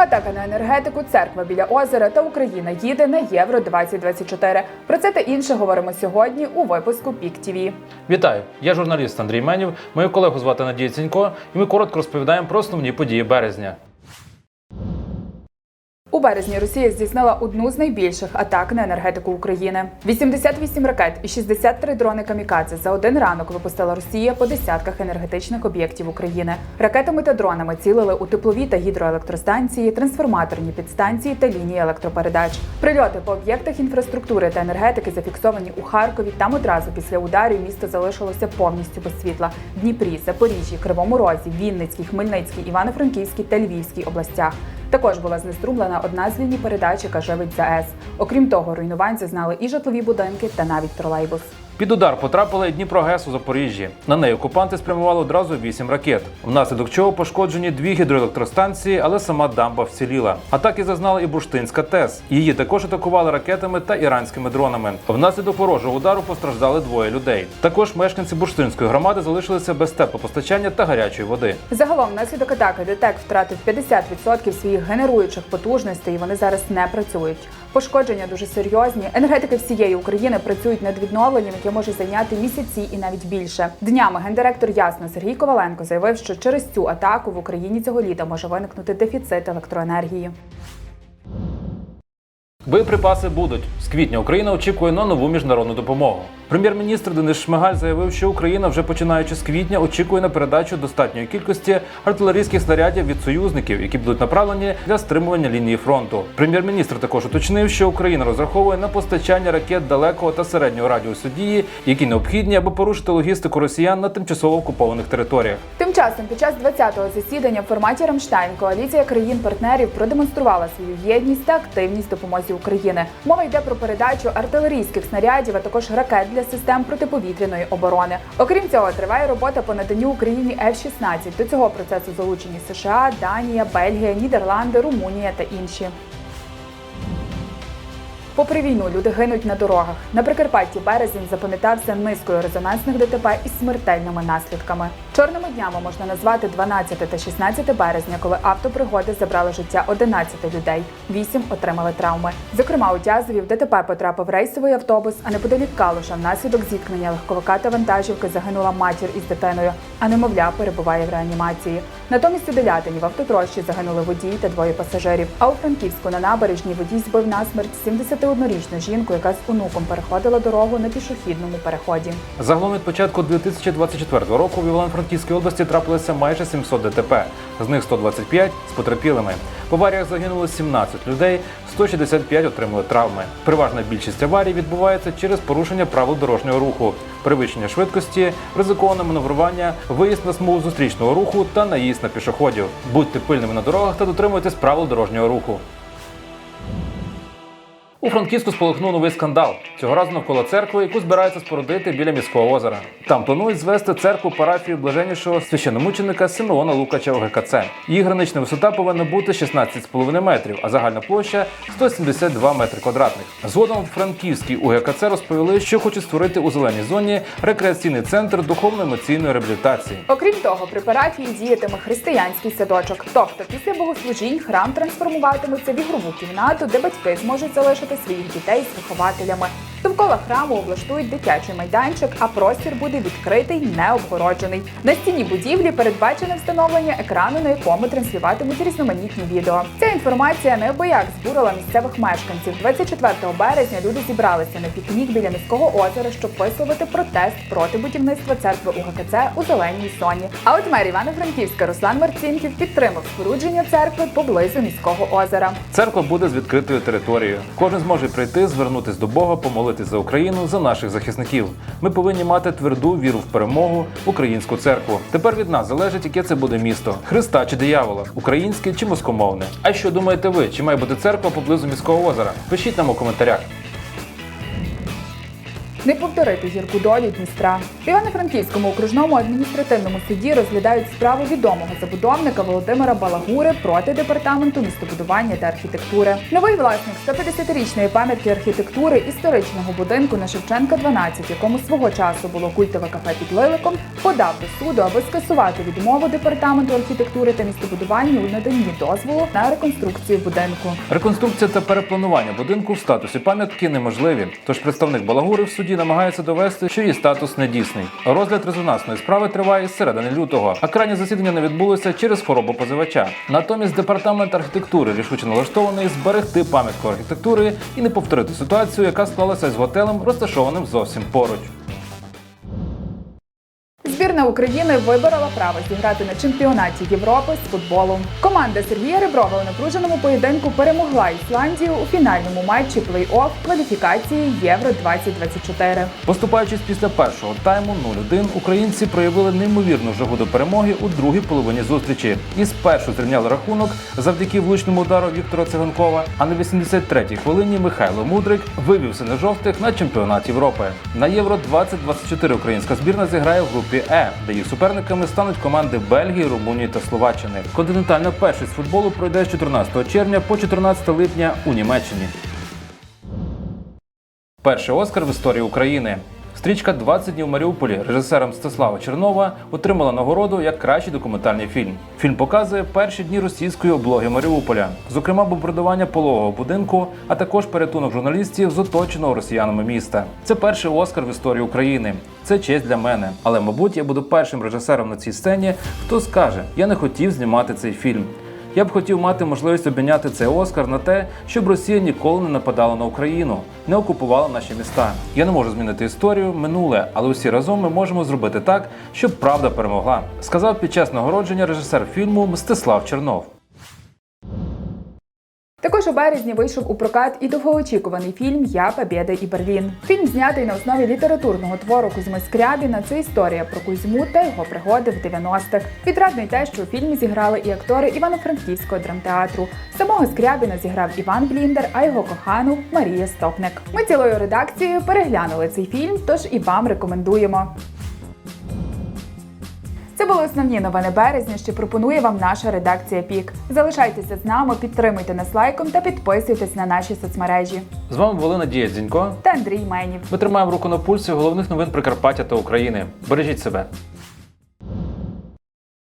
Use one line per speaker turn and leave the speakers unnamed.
Атака на енергетику, церква біля озера та Україна їде на Євро 2024. Про це та інше говоримо сьогодні у випуску Пік ТІВІ.
Вітаю! Я журналіст Андрій Менів. Мою колегу звати Надія Цінько, і ми коротко розповідаємо про основні події березня.
Березні Росія здійснила одну з найбільших атак на енергетику України. 88 ракет і 63 дрони камікадзе за один ранок випустила Росія по десятках енергетичних об'єктів України. Ракетами та дронами цілили у теплові та гідроелектростанції, трансформаторні підстанції та лінії електропередач. Прильоти по об'єктах інфраструктури та енергетики зафіксовані у Харкові. Там одразу після ударів місто залишилося повністю без світла. Дніпрі, Запоріжжі, Кривому Розі, Вінницькій, Хмельницькій, Івано-Франківській та Львівській областях. Також була знеструблена одна з ліній передач, яка живить ЗАЕС. Окрім того, руйнувань зазнали і житлові будинки та навіть тролейбус.
Під удар потрапила і Дніпрогес у Запоріжжі. На неї окупанти спрямували одразу вісім ракет, внаслідок чого пошкоджені дві гідроелектростанції, але сама дамба вціліла. Атаки зазнала і Бурштинська ТЕС. Її також атакували ракетами та іранськими дронами. Внаслідок ворожого удару постраждали двоє людей. Також мешканці Бурштинської громади залишилися без теплопостачання та гарячої води.
Загалом, внаслідок атаки ДТЕК втратив 50% своїх генеруючих потужностей. і Вони зараз не працюють. Пошкодження дуже серйозні. Енергетики всієї України працюють над відновленням, яке може зайняти місяці і навіть більше. Днями гендиректор Ясно Сергій Коваленко заявив, що через цю атаку в Україні цього літа може виникнути дефіцит електроенергії.
Боєприпаси будуть з квітня. Україна очікує на нову міжнародну допомогу. Прем'єр-міністр Денис Шмигаль заявив, що Україна вже починаючи з квітня очікує на передачу достатньої кількості артилерійських снарядів від союзників, які будуть направлені для стримування лінії фронту. Прем'єр-міністр також уточнив, що Україна розраховує на постачання ракет далекого та середнього радіусу дії, які необхідні, аби порушити логістику росіян на тимчасово окупованих територіях.
Тим часом, під час 20-го засідання в форматі Рамштайн коаліція країн-партнерів продемонструвала свою єдність та активність в допомозі України. Мова йде про передачу артилерійських снарядів, а також ракет для систем протиповітряної оборони. Окрім цього, триває робота по наданню Україні F-16. До цього процесу залучені США, Данія, Бельгія, Нідерланди, Румунія та інші. Попри війну люди гинуть на дорогах. На Прикарпатті березень запам'ятався низкою резонансних ДТП із смертельними наслідками. Чорними днями можна назвати 12 та 16 березня, коли автопригоди забрали життя 11 людей. Вісім отримали травми. Зокрема, у Тязові в ДТП потрапив рейсовий автобус, а неподалік Калуша внаслідок зіткнення легковика та вантажівки загинула матір із дитиною, а немовля перебуває в реанімації. Натомість у Делятині в автотрощі загинули водій та двоє пасажирів. А у Франківську на набережній водій збив насмерть 71-річну жінку, яка з онуком переходила дорогу на пішохідному переході.
Загалом від початку 2024 року в Івано-Франківській області трапилося майже 700 ДТП, з них 125 з потерпілими. В аваріях загинуло 17 людей, 165 отримали травми. Переважна більшість аварій відбувається через порушення правил дорожнього руху, перевищення швидкості, ризиковане маневрування, виїзд на смугу зустрічного руху та наїзд на пішоходів. Будьте пильними на дорогах та дотримуйтесь правил дорожнього руху. У Франківську спалахнув новий скандал. Цього разу навколо церкви, яку збираються спорудити біля міського озера. Там планують звести церкву парафію блаженнішого священомученика Симеона Лукача ОГКЦ. Її гранична висота повинна бути 16,5 метрів, а загальна площа 172 метри квадратних. Згодом в Франківській УГКЦ розповіли, що хочуть створити у зеленій зоні рекреаційний центр духовно-емоційної реабілітації.
Окрім того, при парафії діятиме християнський садочок. Тобто, після богослужінь храм трансформуватиметься в ігрову кімнату, де батьки зможуть залишити своїх дітей з вихователями. Довкола храму облаштують дитячий майданчик, а простір буде відкритий, необгороджений. На стіні будівлі передбачене встановлення екрану, на якому транслюватимуть різноманітні відео. Ця інформація неабияк збурила місцевих мешканців. 24 березня люди зібралися на пікнік біля міського озера, щоб висловити протест проти будівництва церкви УГКЦ у зеленій зоні. А от мер Івано-Франківська Руслан Марцінків підтримав спорудження церкви поблизу міського озера.
Церква буде з відкритою територією. Кожен зможе прийти, звернутись до Бога, помолитись за Україну, за наших захисників. Ми повинні мати тверду віру в перемогу, українську церкву. Тепер від нас залежить, яке це буде місто: Христа чи диявола, українське чи москомовне. А що думаєте ви? Чи має бути церква поблизу міського озера? Пишіть нам у коментарях.
Не повторити гірку долю Дністра. В Івано-Франківському окружному адміністративному суді розглядають справу відомого забудовника Володимира Балагури проти департаменту містобудування та архітектури. Новий власник 150-річної пам'ятки архітектури історичного будинку на Шевченка 12, якому свого часу було культове кафе під Лиликом, подав до суду, аби скасувати відмову департаменту архітектури та містобудування у наданні дозволу на реконструкцію будинку.
Реконструкція та перепланування будинку в статусі пам'ятки неможливі. Тож представник Балагури в суді намагається довести, що її статус не дійсний. Розгляд резонансної справи триває з середини лютого, а крайнє засідання не відбулося через хворобу позивача. Натомість департамент архітектури рішуче налаштований зберегти пам'ятку архітектури і не повторити ситуацію, яка склалася з готелем, розташованим зовсім поруч.
Збірна України виборола право зіграти на чемпіонаті Європи з футболу. Команда Сергія Реброва у напруженому поєдинку перемогла Ісландію у фінальному матчі плей-офф кваліфікації Євро 2024.
Поступаючись після першого тайму 0-1, українці проявили неймовірну жагу до перемоги у другій половині зустрічі і спершу зрівняли рахунок завдяки влучному удару Віктора Циганкова. А на 83-й хвилині Михайло Мудрик вивівся на жовтих на чемпіонат Європи. На Євро 2024 українська збірна зіграє в групі Е, де її суперниками стануть команди Бельгії, Румунії та Словаччини. Континентальна першість футболу пройде з 14 червня по 14 липня у Німеччині. Перший Оскар в історії України. Стрічка «20 днів в Маріуполі режисера Мстислава Чернова отримала нагороду як кращий документальний фільм. Фільм показує перші дні російської облоги Маріуполя, зокрема бомбардування пологового будинку, а також порятунок журналістів з оточеного росіянами міста. Це перший Оскар в історії України. Це честь для мене. Але, мабуть, я буду першим режисером на цій сцені, хто скаже: я не хотів знімати цей фільм. Я б хотів мати можливість обміняти цей Оскар на те, щоб Росія ніколи не нападала на Україну, не окупувала наші міста. Я не можу змінити історію, минуле, але усі разом ми можемо зробити так, щоб правда перемогла. Сказав під час нагородження режисер фільму Мстислав Чернов.
Також у березні вийшов у прокат і довгоочікуваний фільм Я Побєда і Берлін. Фільм знятий на основі літературного твору Кузьми Скрябіна. Це історія про Кузьму та його пригоди в 90-х. Відрадно те, що у фільмі зіграли і актори Івано-Франківського драмтеатру. Самого Скрябіна зіграв Іван Бліндер, а його кохану Марія Стопник. Ми цілою редакцією переглянули цей фільм, тож і вам рекомендуємо. Це були основні новини березня, що пропонує вам наша редакція Пік. Залишайтеся з нами, підтримуйте нас лайком та підписуйтесь на наші соцмережі.
З вами були Надія Дзінько.
Та Андрій Менів.
Ми тримаємо руку на пульсі головних новин Прикарпаття та України. Бережіть себе.